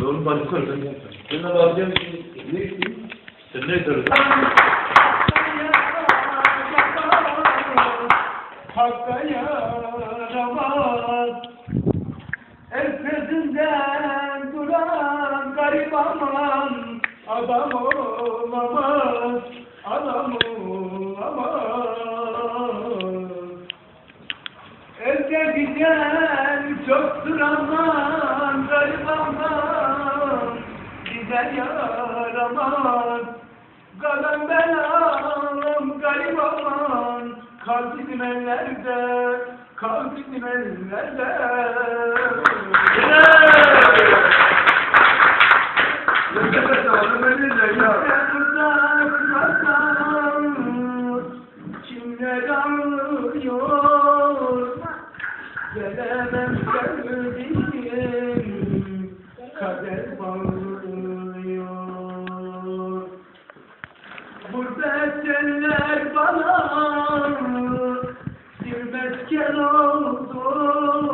Sor ben yapacağım. Ben de bakacağım ki ne isteyeyim? Sen ne soruyorsun? Hakka yaramaz Ertesinden duran garip aman Adam olamaz Adam olamaz Elde giden çoktur aman Gider yaramaz Kalan belam garip aman. Kalbim ellerde Kalbim ellerde. Kimler ağlıyor? Gelemem sevdiğim Kader bağlıyor gurbet bana Bir mesken oldu.